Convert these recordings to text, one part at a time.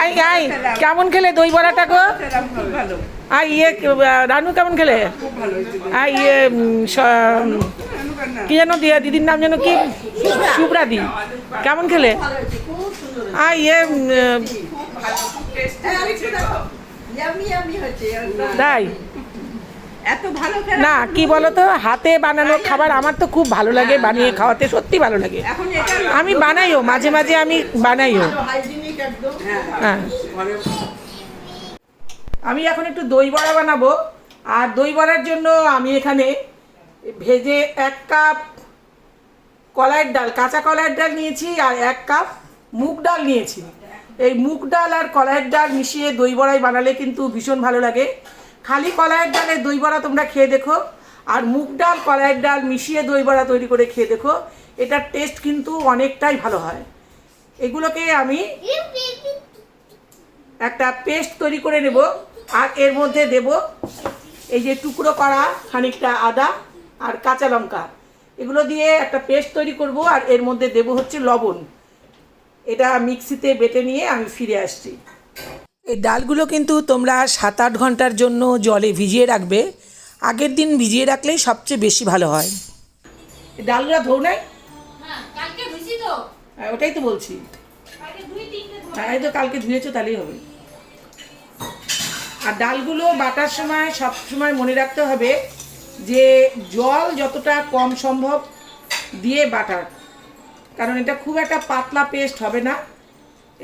I I, কেমন খেলে দই বড়াটা গো? আর ইয়ে রানু কেমন খেলে? আর ইয়ে কি যেন দিয়া, দিদির নাম যেন কি? সুব্রাদি। কেমন খেলে? আর ইয়ে তাই? না, কি বলতো, হাতে বানানো খাবার আমার তো খুব ভালো লাগে, বানিয়ে খাওয়াতে সত্যি ভালো লাগে। আমি বানাইও, মাঝে মাঝে আমি বানাইও। হ্যাঁ আমি এখন একটু দই বড়া বানাবো। আর দই বড়ার জন্য আমি এখানে ভেজে এক কাপ কলাইয়ের ডাল কাঁচা কলাইয়ের ডাল নিয়েছি আর এক কাপ মুগ ডাল নিয়েছি। এই মুগ ডাল আর কলাইয়ের ডাল মিশিয়ে দই বড়াই বানালে কিন্তু ভীষণ ভালো লাগে। খালি কলাইয়ের ডালে দই বড়া তোমরা খেয়ে দেখো। আর মুগ ডাল কলাইয়ের ডাল মিশিয়ে দই বড়া তৈরি করে খেয়ে দেখো। এটার টেস্ট কিন্তু অনেকটাই ভালো হয়। এগুলোকে আমি একটা পেস্ট তৈরি করে নেব আর এর মধ্যে দেব এই যে টুকরো করা খানিকটা আদা আর কাঁচা লঙ্কা। এগুলো দিয়ে একটা পেস্ট তৈরি করব আর এর মধ্যে দেব হচ্ছে লবণ। এটা মিক্সিতে বেটে নিয়ে আমি ফিরে আসছি। এই ডালগুলো কিন্তু তোমরা সাত আট ঘণ্টার জন্য জলে ভিজিয়ে রাখবে। আগের দিন ভিজিয়ে রাখলেই সবচেয়ে বেশি ভালো হয়। ডালগুলো ধো নাই? হ্যাঁ, কালকে তো। ওটাই তো বলছি। হ্যাঁ এই তো কালকে ধুয়েছো, তাহলেই হবে। আর ডালগুলো বাটার সময়, সব সময় মনে রাখতে হবে যে জল যতটা কম সম্ভব দিয়ে বাটার। কারণ এটা খুব একটা পাতলা পেস্ট হবে না।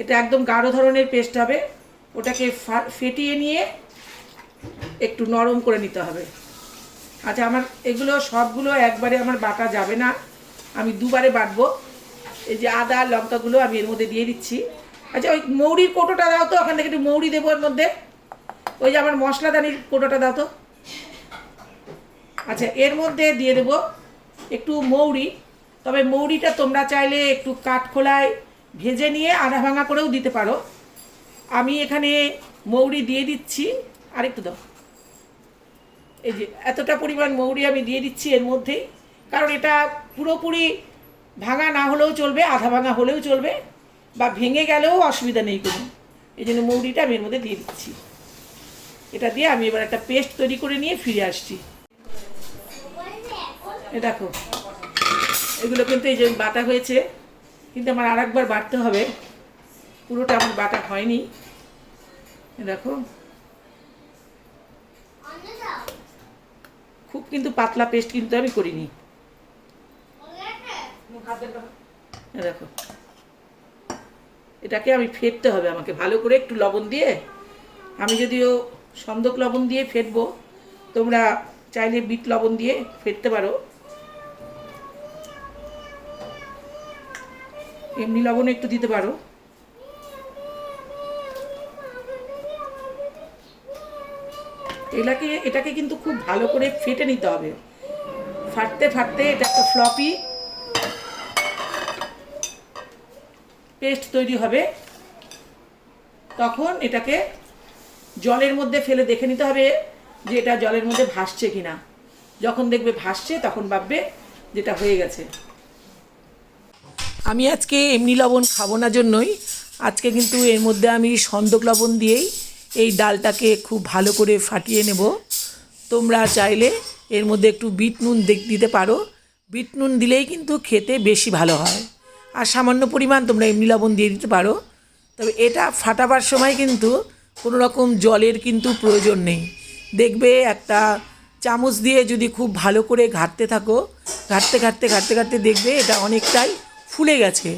এটা একদম গাঢ় ধরনের পেস্ট হবে। ওটাকে ফেটিয়ে নিয়ে একটু নরম করে নিতে হবে। আচ্ছা আমার এগুলো সবগুলো একবারে আমার বাটা যাবে না। আমি দুবারে বাটবো। এই যে আদা, লঙ্কাগুলো আমি এর মধ্যে দিয়ে দিচ্ছি। আচ্ছা ওই মৌরির কোটোটা দাও তো, ওখান থেকে একটু মৌরি দেবো এর মধ্যে। ওই যে আমার মশলাদানির কোটোটা দাও তো। আচ্ছা এর মধ্যে দিয়ে দেবো একটু মৌরি। তবে মৌরিটা তোমরা চাইলে একটু কাঠখোলায় ভেজে নিয়ে আধা ভাঙা করেও দিতে পারো। আমি এখানে মৌরি দিয়ে দিচ্ছি। আর একটু দাও। এই যে, এতটা পরিমাণ মৌরি আমি দিয়ে দিচ্ছি এর মধ্যেই। কারণ এটা পুরোপুরি ভাঙা না হলেও চলবে, আধা ভাঙা হলেও চলবে, বা ভেঙে গেলেও অসুবিধা নেই কোনো। এই জন্য মৌরিটা আমি এর মধ্যে দিয়ে দিচ্ছি। এটা দিয়ে আমি এবার একটা পেস্ট তৈরি করে নিয়ে ফিরে আসছি। এ দেখো, এগুলো কিন্তু এই যে বাটা হয়েছে, কিন্তু আমার আর একবার বাটতে হবে। পুরোটা আমার বাটা হয়নি। এ দেখো, খুব কিন্তু পাতলা পেস্ট কিন্তু আমি করিনি। দেখো। এটাকে আমি ফেটতে হবে আমাকে। ভালো করে একটু লবণ দিয়ে, আমি যদিও সন্দক লবণ দিয়ে ফেটবো, তোমরা চাইলে বিট লবণ দিয়ে ফেটতে পারো। এমনি লবণ একটু দিতে পারো। এটাকে এটাকে কিন্তু খুব ভালো করে ফেটে নিতে হবে। ফাটতে ফাটতে এটা একটা ফ্লপি পেস্ট তৈরি হবে, তখন এটাকে জলের মধ্যে ফেলে দেখে নিতে হবে যে এটা জলের মধ্যে ভাসছে কিনা। যখন দেখবে ভাসছে, তখন ভাববে যেটা হয়ে গেছে। আমি আজকে এমনি লবণ খাব না জন্যই, আজকে কিন্তু এর মধ্যে আমি সন্দক লবণ দিয়েই এই ডালটাকে খুব ভালো করে ফাটিয়ে নেব। তোমরা চাইলে এর মধ্যে একটু বিট নুন দিতে পারো। বিট নুন দিলেই কিন্তু খেতে বেশি ভালো হয়। আর সামান্য পরিমাণ তোমরা এমনি লবণ দিয়ে দিতে পারো। তবে এটা ফাটাবার সময় কিন্তু কোনো রকম জলের কিন্তু প্রয়োজন নেই। দেখবে একটা চামচ দিয়ে যদি খুব ভালো করে ঘাটতে থাকো, ঘাটতে ঘাটতে ঘাটতে ঘাটতে দেখবে এটা অনেকটাই ফুলে গেছে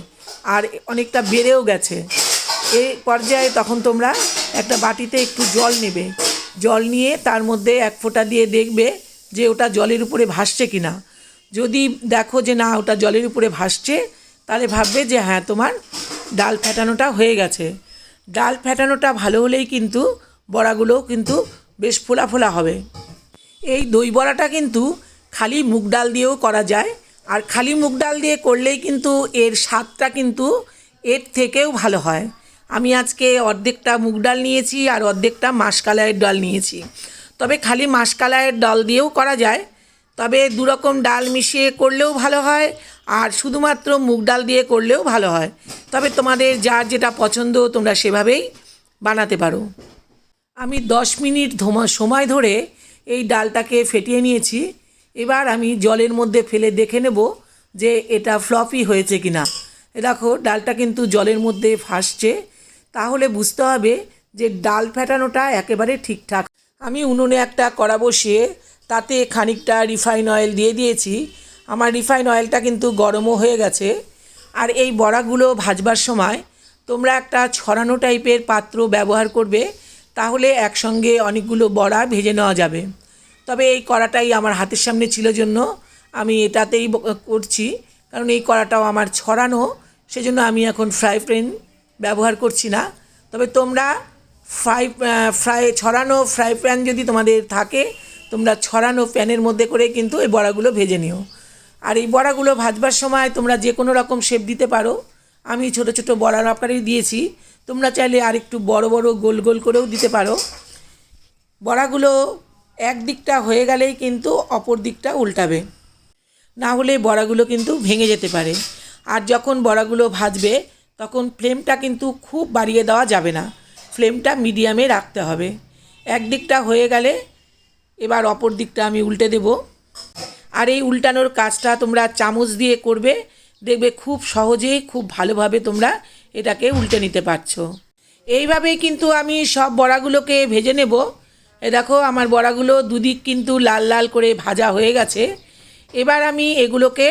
আর অনেকটা বেড়েও গেছে। এই পর্যায়ে তখন তোমরা একটা বাটিতে একটু জল নেবে। জল নিয়ে তার মধ্যে এক ফোঁটা দিয়ে দেখবে যে ওটা জলের উপরে ভাসছে কি না যদি দেখো যে না, ওটা জলের উপরে ভাসছে তাহলে ভাববে যে হ্যাঁ তোমার ডাল ফেটানোটা হয়ে গেছে। ডাল ফেটানোটা ভালো হলেই কিন্তু বড়াগুলোও কিন্তু বেশ ফোলা ফোলা হবে। এই দই বড়াটা কিন্তু খালি মুগ ডাল দিয়েও করা যায়। আর খালি মুগ ডাল দিয়ে করলেই কিন্তু এর স্বাদটা কিন্তু এর থেকেও ভালো হয়। আমি আজকে অর্ধেকটা মুগ ডাল নিয়েছি আর অর্ধেকটা মাসকালাইয়ের ডাল নিয়েছি। তবে খালি মাসকালাইয়ের ডাল দিয়েও করা যায়। তবে দুরকম ডাল মিশিয়ে করলেও ভালো হয়। আর শুধুমাত্র মুগ ডাল দিয়ে করলেও ভালো হয়। তবে তোমাদের যার যেটা পছন্দ তোমরা সেভাবেই বানাতে পারো। আমি দশ মিনিট সময় ধরে এই ডালটাকে ফেটিয়ে নিয়েছি। এবার আমি জলের মধ্যে ফেলে দেখে নেব যে এটা ফ্লপি হয়েছে কি না দেখো, ডালটা কিন্তু জলের মধ্যে ভাসছে। তাহলে বুঝতে হবে যে ডাল ফেটানোটা একেবারে ঠিকঠাক। আমি উনুনে একটা কড়া বসিয়ে তাতে খানিকটা রিফাইন অয়েল দিয়ে দিয়েছি। আমার রিফাইন অয়েলটা কিন্তু গরমও হয়ে গেছে। আর এই বড়াগুলো ভাজবার সময় তোমরা একটা ছড়ানো টাইপের পাত্র ব্যবহার করবে, তাহলে একসঙ্গে অনেকগুলো বড়া ভেজে নেওয়া যাবে। তবে এই কড়াটাই আমার হাতের সামনে ছিল জন্য আমি এটাতেই করছি, কারণ এই কড়াটাও আমার ছড়ানো, সেজন্য আমি এখন ফ্রাই প্যান ব্যবহার করছি না। তবে তোমরা ফ্রাই ফ্রাই, ছড়ানো ফ্রাই প্যান যদি তোমাদের থাকে, তোমরা ছড়ানো প্যানের মধ্যে করে কিন্তু এই বড়াগুলো ভেজে নিও। আর এই বড়াগুলো ভাজবার সময় তোমরা যে কোনো রকম শেপ দিতে পারো। আমি ছোট ছোট বড়ার আকারেই দিয়েছি। তোমরা চাইলে আর একটু বড় বড় গোল গোল করেও দিতে পারো। বড়াগুলো এক দিকটা হয়ে গেলেই কিন্তু অপর দিকটা উল্টাবে। না হলে বড়াগুলো কিন্তু ভেঙে যেতে পারে। আর যখন বড়াগুলো ভাজবে, তখন ফ্লেমটা কিন্তু খুব বাড়িয়ে দেওয়া যাবে না। ফ্লেমটা মিডিয়ামে রাখতে হবে। এক দিকটা হয়ে গেলে এবার অপর দিকটা আমি উল্টে দেব। আর এই উল্টানোর কাজটা তোমরা চামচ দিয়ে করবে, দেখবে খুব সহজেই, খুব ভালোভাবে তোমরা এটাকে উল্টে নিতে পারছ। এইভাবেই কিন্তু আমি সব বড়াগুলোকে ভেজে নেব। এ দেখো, আমার বড়াগুলো দুদিক কিন্তু লাল লাল করে ভাজা হয়ে গেছে। এবার আমি এগুলোকে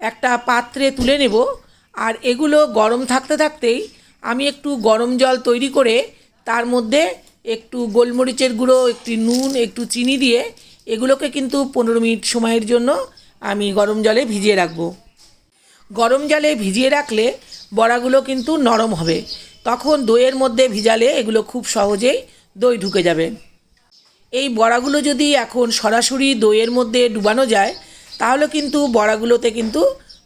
একটা পাত্রে তুলে নেব। আর এগুলো গরম থাকতে থাকতেই আমি একটু গরম জল তৈরি করে তার মধ্যে একটু গোলমরিচের গুঁড়ো, একটু নুন, একটু চিনি দিয়ে এগুলোকে কিন্তু পনেরো মিনিট সময়ের জন্য আমি গরম জলে ভিজিয়ে রাখব। গরম জলে ভিজিয়ে রাখলে বড়াগুলো কিন্তু নরম হবে। তখন দইয়ের মধ্যে ভিজালে এগুলো খুব সহজেই দই ঢুকে যাবে। এই বড়াগুলো যদি এখন সরাসরি দইয়ের মধ্যে ডুবানো যায়, তাহলে কিন্তু বড়াগুলোতে কিন্তু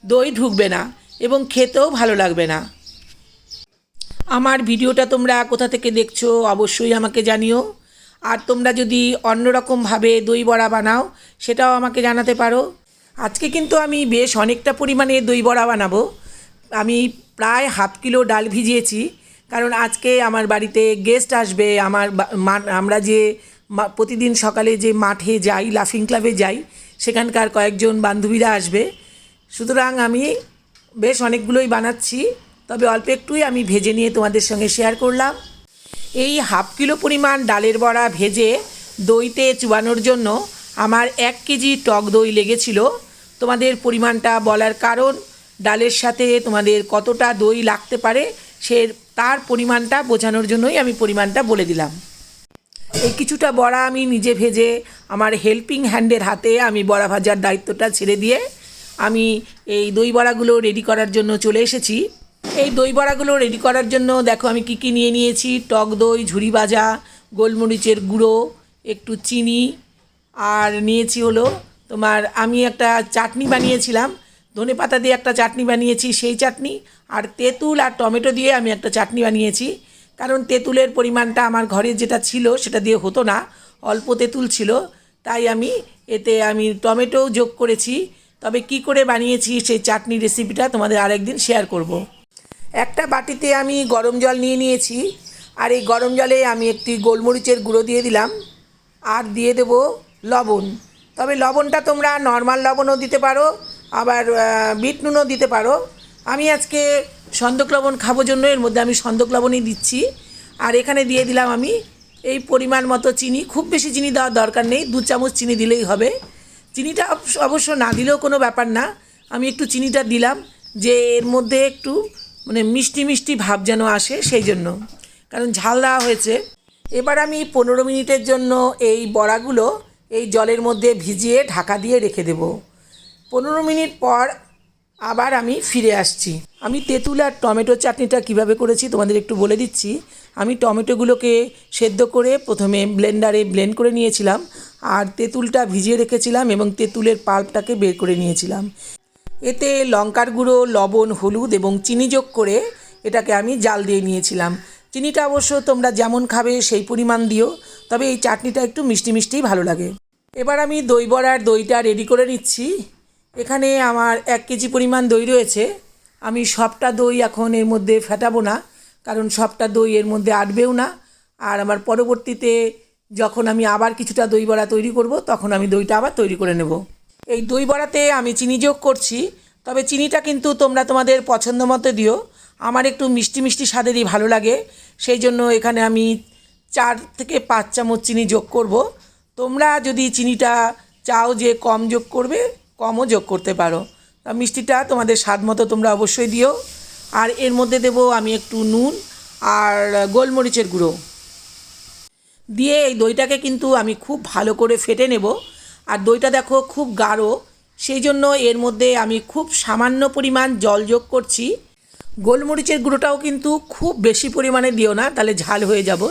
দই ঢুকবে না এবং খেতেও ভালো লাগবে না। আমার ভিডিওটা তোমরা কোথা থেকে দেখছ অবশ্যই আমাকে জানিও। আর তোমরা যদি অন্যরকমভাবে দই বড়া বানাও, সেটাও আমাকে জানাতে পারো। আজকে কিন্তু আমি বেশ অনেকটা পরিমাণে দই বড়া বানাবো। আমি প্রায় হাফ কিলো ডাল ভিজিয়েছি, কারণ আজকে আমার বাড়িতে গেস্ট আসবে, আমার আমরা যে প্রতিদিন সকালে যে মাঠে যাই লাফিং ক্লাবে যাই, সেখানকার কয়েকজন বান্ধবীরা আসবে। সুতরাং আমি বেশ অনেকগুলোই বানাচ্ছি, তবে অল্প একটুই আমি ভেজে নিয়ে তোমাদের সঙ্গে শেয়ার করলাম। এই হাফ কিলো পরিমাণ ডালের বড়া ভেজে দইতে চুবানোর জন্য আমার এক কেজি টক দই লেগেছিল। তোমাদের পরিমাণটা বলার কারণ, ডালের সাথে তোমাদের কতটা দই লাগতে পারে সে তার পরিমাণটা বোঝানোর জন্যই আমি পরিমাণটা বলে দিলাম। এই কিছুটা বড়া আমি নিজে ভেজে আমার হেল্পিং হ্যান্ডের হাতে আমি বড়া ভাজার দায়িত্বটা ছেড়ে দিয়ে আমি এই দই বড়াগুলো রেডি করার জন্য চলে এসেছি। এই দই বড়াগুলো রেডি করার জন্য দেখো আমি কি কি নিয়ে নিয়েছি। টক দই, ঝুরি ভাজা, গোলমরিচের গুঁড়ো, একটু চিনি, আর নিয়েছি হলো তোমার আমি একটা চাটনি বানিয়েছিলাম। ধনে পাতা দিয়ে একটা চাটনি বানিয়েছি সেই চাটনি, আর তেঁতুল আর টমেটো দিয়ে আমি একটা চাটনি বানিয়েছি। কারণ তেঁতুলের পরিমাণটা আমার ঘরে যেটা ছিল সেটা দিয়ে হতো না, অল্প তেঁতুল ছিল। তাই আমি এতে আমি টমেটোও যোগ করেছি। তবে কি করে বানিয়েছি সেই চাটনি রেসিপিটা তোমাদের আরেকদিন শেয়ার করব। একটা বাটিতে আমি গরম জল নিয়ে নিয়েছি, আর এই গরম জলে আমি একটি গোলমরিচের গুঁড়ো দিয়ে দিলাম, আর দিয়ে দেব লবণ। তবে লবণটা তোমরা নর্মাল লবণও দিতে পারো, আবার বিট নুনও দিতে পারো। আমি আজকে সন্দক লবণ খাব জন্য, এর মধ্যে আমি সন্দক লবণই দিচ্ছি। আর এখানে দিয়ে দিলাম আমি এই পরিমাণ মতো চিনি, খুব বেশি চিনি দেওয়ার দরকার নেই, দু চামচ চিনি দিলেই হবে। চিনিটা অবশ্য না দিলেও কোনো ব্যাপার না, আমি একটু চিনিটা দিলাম, যে এর মধ্যে একটু মানে মিষ্টি মিষ্টি ভাব যেন আসে, সেই জন্য। কারণ ঝাল দেওয়া হয়েছে। এবার আমি পনেরো মিনিটের জন্য এই বড়াগুলো এই জলের মধ্যে ভিজিয়ে ঢাকা দিয়ে রেখে দেব। পনেরো মিনিট পর আবার আমি ফিরে আসছি। আমি তেঁতুল আর টমেটো চাটনিটা কীভাবে করেছি তোমাদের একটু বলে দিচ্ছি। আমি টমেটোগুলোকে সেদ্ধ করে প্রথমে ব্লেন্ডারে ব্লেন্ড করে নিয়েছিলাম। আর তেঁতুলটা ভিজিয়ে রেখেছিলাম এবং তেঁতুলের পাল্পটাকে বের করে নিয়েছিলাম। এতে লঙ্কার গুঁড়ো, লবণ, হলুদ এবং চিনি যোগ করে এটাকে আমি জাল দিয়ে নিয়েছিলাম। চিনিটা অবশ্য তোমরা যেমন খাবে সেই পরিমাণ দিও, তবে এই চাটনিটা একটু মিষ্টি মিষ্টিই ভালো লাগে। এবার আমি দই বড়ার দইটা রেডি করে নিচ্ছি। এখানে আমার এক কেজি পরিমাণ দই রয়েছে। আমি সবটা দই এখন এর মধ্যে ফেটাবো না, কারণ সবটা দই এর মধ্যে আটবেও না। আর আমার পরবর্তীতে যখন আমি আবার কিছুটা দই বড়া তৈরি করব, তখন আমি দইটা আবার তৈরি করে নেব। এই দই বড়াতে আমি চিনি যোগ করছি, তবে চিনিটা কিন্তু তোমরা তোমাদের পছন্দ মতো দিও। আমার একটু মিষ্টি মিষ্টি স্বাদেরই ভালো লাগে, সেই জন্য এখানে আমি চার থেকে পাঁচ চামচ চিনি যোগ করব। তোমরা যদি চিনিটা চাও যে কম যোগ করবে, কমও যোগ করতে পারো। মিষ্টিটা তোমাদের স্বাদ মতো তোমরা অবশ্যই দিও। আর এর মধ্যে দেবো আমি একটু নুন আর গোলমরিচের গুঁড়ো। দিয়ে এই দইটাকে কিন্তু আমি খুব ভালো করে ফেটে নেব। আর দইটা দেখো খুব গাঢ়। সেই জন্য এর মধ্যে আমি খুব সামান্য পরিমাণ জল যোগ করছি। গোলমরিচের গুঁড়োটাও কিন্তু খুব বেশি পরিমাণে দিও না, তাহলে ঝাল হয়ে যাব।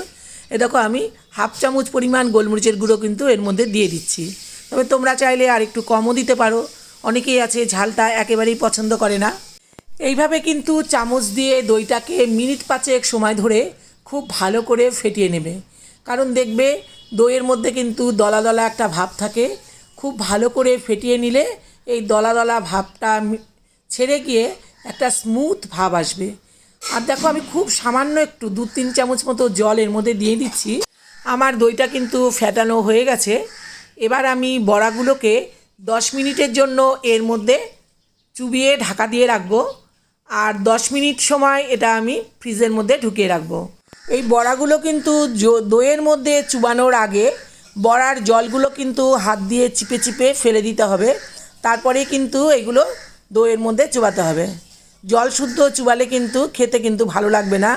এ দেখো আমি হাফ চামচ পরিমাণ গোলমরিচের গুঁড়ো কিন্তু এর মধ্যে দিয়ে দিচ্ছি। তবে তোমরা চাইলে আর একটু কমও দিতে পারো। অনেকেই আছে ঝালটা একেবারেই পছন্দ করে না। এইভাবে কিন্তু চামচ দিয়ে দইটাকে মিনিট পাঁচেক সময় ধরে খুব ভালো করে ফেটিয়ে নেবে। কারণ দেখবে দইয়ের মধ্যে কিন্তু দলা দলা একটা ভাব থাকে। খুব ভালো করে ফেটিয়ে নিলে এই দলা দলা ভাবটা ছেড়ে গিয়ে একটা স্মুথ ভাব আসবে। আর দেখো আমি খুব সামান্য একটু, দু তিন চামচ মতো জল এর মধ্যে দিয়ে দিচ্ছি। আমার দইটা কিন্তু ফেটানো হয়ে গেছে। এবার আমি বড়াগুলোকে দশ মিনিটের জন্য এর মধ্যে চুবিয়ে ঢাকা দিয়ে রাখব। আর দশ মিনিট সময় এটা আমি ফ্রিজের মধ্যে ঢুকিয়ে রাখব। এই বড়াগুলো কিন্তু দইয়ের মধ্যে চুবানোর আগে বড়ার জলগুলো কিন্তু হাত দিয়ে চিপে চিপে ফেলে দিতে হবে। তারপরে কিন্তু এগুলো দইয়ের মধ্যে চুবাতে হবে। জল শুদ্ধ চুবালে কিন্তু খেতে কিন্তু ভালো লাগবে না।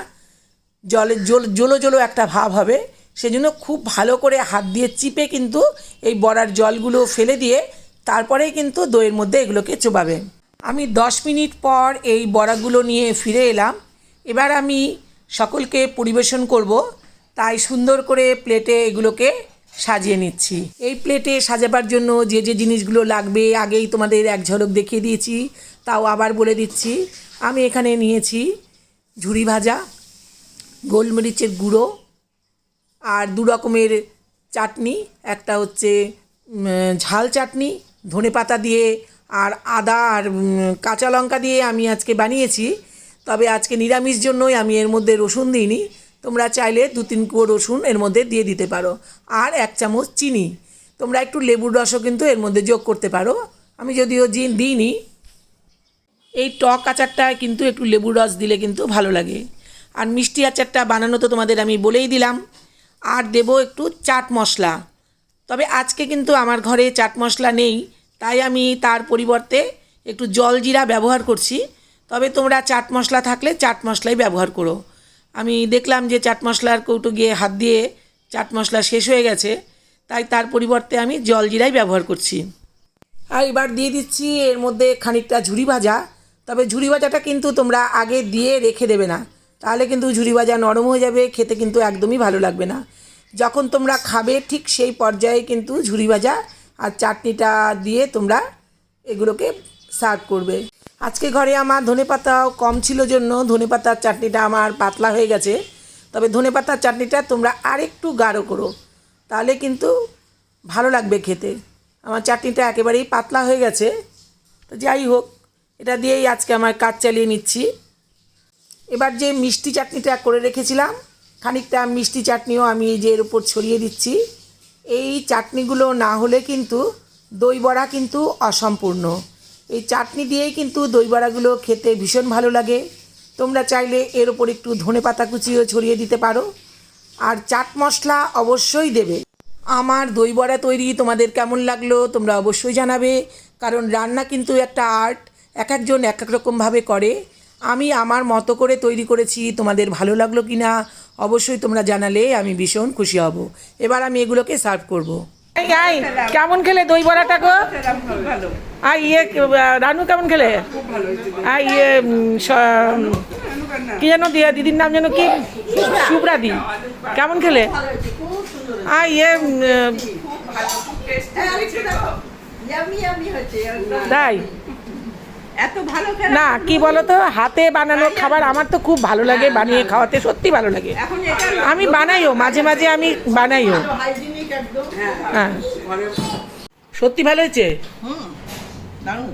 জলে জল, জলো জলো একটা ভাব হবে। সেজন্য খুব ভালো করে হাত দিয়ে চিপে কিন্তু এই বড়ার জলগুলো ফেলে দিয়ে তারপরেই কিন্তু দইয়ের মধ্যে এগুলোকে চোবাবে। আমি দশ মিনিট পর এই বড়াগুলো নিয়ে ফিরে এলাম। এবার আমি সকলকে পরিবেশন করব। তাই সুন্দর করে প্লেটে এগুলোকে সাজিয়ে নিচ্ছি। এই প্লেটে সাজাবার জন্য যে যে জিনিসগুলো লাগবে, আগেই তোমাদের এক ঝলক দেখিয়ে দিয়েছি, তাও আবার বলে দিচ্ছি। আমি এখানে নিয়েছি ঝুড়ি ভাজা, গোলমরিচের গুঁড়ো আর দু রকমের চাটনি। একটা হচ্ছে ঝাল চাটনি, ধনে পাতা দিয়ে আর আদা আর কাঁচা লঙ্কা দিয়ে আমি আজকে বানিয়েছি। তবে আজকে নিরামিষ জন্যই আমি এর মধ্যে রসুন দিইনি। তোমরা চাইলে দু তিন কুয়ো রসুন এর মধ্যে দিয়ে দিতে পারো। আর এক চামচ চিনি। তোমরা একটু লেবুর রসও কিন্তু এর মধ্যে যোগ করতে পারো। আমি যদিও জিন দিইনি। এই টক আচারটায় কিন্তু একটু লেবুর রস দিলে কিন্তু ভালো লাগে। আর মিষ্টি আচারটা বানানো তো তোমাদের আমি বলেই দিলাম। আর দেবো একটু চাট মশলা। তবে আজকে কিন্তু আমার ঘরে চাট মশলা নেই। তাই আমি তার পরিবর্তে একটু জল জিরা ব্যবহার করছি। তবে তোমরা চাট মশলা থাকলে চাট মশলাই ব্যবহার করো। আমি দেখলাম যে চাট মশলার কৌটো গিয়ে হাত দিয়ে চাট মশলা শেষ হয়ে গেছে, তাই তার পরিবর্তে আমি জল জিরাই ব্যবহার করছি। আর এবার দিয়ে দিচ্ছি এর মধ্যে খানিকটা ঝুরি ভাজা। তবে ঝুরি ভাজাটা কিন্তু তোমরা আগে দিয়ে রেখে দেবে না। তাহলে কিন্তু ঝুরি ভাজা নরম হয়ে যাবে, খেতে কিন্তু একদমই ভালো লাগবে না। যখন তোমরা খাবে ঠিক সেই পর্যায়ে কিন্তু ঝুরি ভাজা আর চাটনিটা দিয়ে তোমরা এগুলোকে সার্ভ করবে। আজকে ঘরে আমার ধনেপাতাও কম ছিল জন্য ধনেপাতার চাটনিটা আমার পাতলা হয়ে গেছে। তবে ধনেপাতার চাটনিটা তোমরা আরেকটু গাঢ় করো, তাহলে কিন্তু ভালো লাগবে খেতে। আমার চাটনিটা একেবারেই পাতলা হয়ে গেছে। তো যাই হোক, এটা দিয়েই আজকে আমার কাজ চালিয়ে নিচ্ছি। এবার যে মিষ্টি চাটনিটা করে রেখেছিলাম, খানিকটা মিষ্টি চাটনিও আমি এই যে এর উপর ছড়িয়ে দিচ্ছি। এই চাটনিগুলো না হলে কিন্তু দই বড়া কিন্তু অসম্পূর্ণ। এই চাটনি দিয়েই কিন্তু দই বড়াগুলো খেতে ভীষণ ভালো লাগে। তোমরা চাইলে এর ওপর একটু ধনে পাতা কুচিও ছড়িয়ে দিতে পারো। আর চাট মশলা অবশ্যই দেবে। আমার দই বড়া তৈরি তোমাদের কেমন লাগল তোমরা অবশ্যই জানাবে। কারণ রান্না কিন্তু একটা আর্ট এক একজন এক এক রকমভাবে করে। আমি আমার মতো করে তৈরি করেছি তোমাদের ভালো লাগল কি না অবশ্যই তোমরা জানালে আমি ভীষণ খুশি হব। এবার আমি এগুলোকে সার্ভ করব। কেমন খেলে দই বড়াটা গো? ভালো। আর ইয়ে রানু কেমন খেলে? আর ইয়ে কি যেন দিয়া, দিদির নাম যেন কি? সুব্রাদি। কেমন খেলে? আর ইয়ে তাই? না, কি বলতো, হাতে বানানো খাবার আমার তো খুব ভালো লাগে, বানিয়ে খাওয়াতে সত্যি ভালো লাগে। আমি বানাইও, মাঝে মাঝে আমি বানাইও। হ্যাঁ। সত্যি ভালো হয়েছে? দারুণ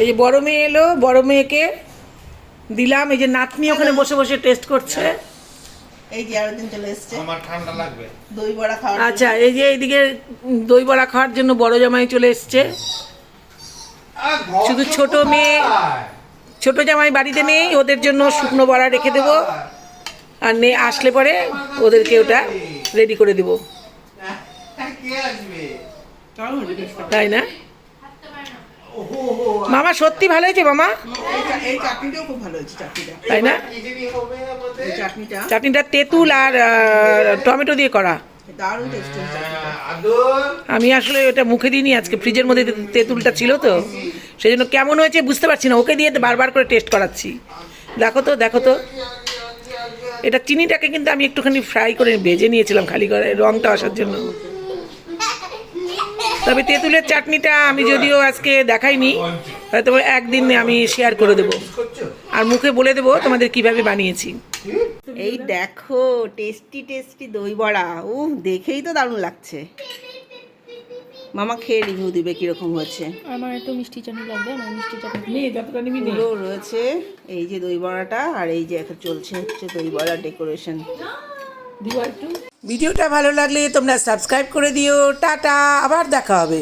এই যে বড় মেয়ে এলো বড় মেয়েকে দিলাম। এই যে নাতনি ওখানে বসে বসে টেস্ট করছে। এই যে আরও দিন চলে এসছে। আমার ঠান্ডা লাগবে। দই বড়া খাওয়ার আচ্ছা এই যে এইদিকে দই বড়া খাওয়ার জন্য বড় জামাই চলে এসছে। শুধু ছোট মেয়ে ছোট জামাই বাড়িতে নেই ওদের জন্য শুকনো বড়া রেখে দেবো। আর নে আসলে পরে ওদেরকে ওটা রেডি করে দেবো। taste টা। তাই না? মামা সত্যি ভালো হয়েছে মামা? এই চাটনিটাও খুব ভালো হয়েছে চাটনিটা। তাই না? চাটনিটা। চাটনিটা তেঁতুল আর টমেটো দিয়ে করা। দারুণ টেস্ট আমি আসলে ওটা মুখে দিইনি আজকে ফ্রিজের মধ্যে তেঁতুলটা ছিল তো। সেই জন্য কেমন হয়েছে বুঝতে পারছি না ওকে দিয়ে তো বারবার করে টেস্ট করাচ্ছি। দেখো তো দেখো তো। এটা চিনিটাকে কিন্তু আমি একটুখানি ফ্রাই করে ভেজে নিয়েছিলাম খালি করে রংটা আসার জন্য। তবে তেঁতুলের চাটনিটা আমি যদিও আজকে দেখাইনি। হয়তো একদিন আমি শেয়ার করে দেবো। আর মুখে বলে দেবো তোমাদের কীভাবে বানিয়েছি। এই দেখো টেস্টি টেস্টি দই বড়া। ও দেখেই তো দারুণ লাগছে। মামা খেয়ে রিভিউ দিবে কীরকম হয়েছে। আমার একটু মিষ্টি চাটনি লাগবে আমার মিষ্টি চাটনি নে যতটা নিবি। পুরো রয়েছে এই যে দই বড়াটা আর এই যে এখন চলছে হচ্ছে দই বড়া ডেকোরেশন ভিডিওটা ভালো লাগলে তোমরা সাবস্ক্রাইব করে দিও। টাটা আবার দেখা হবে।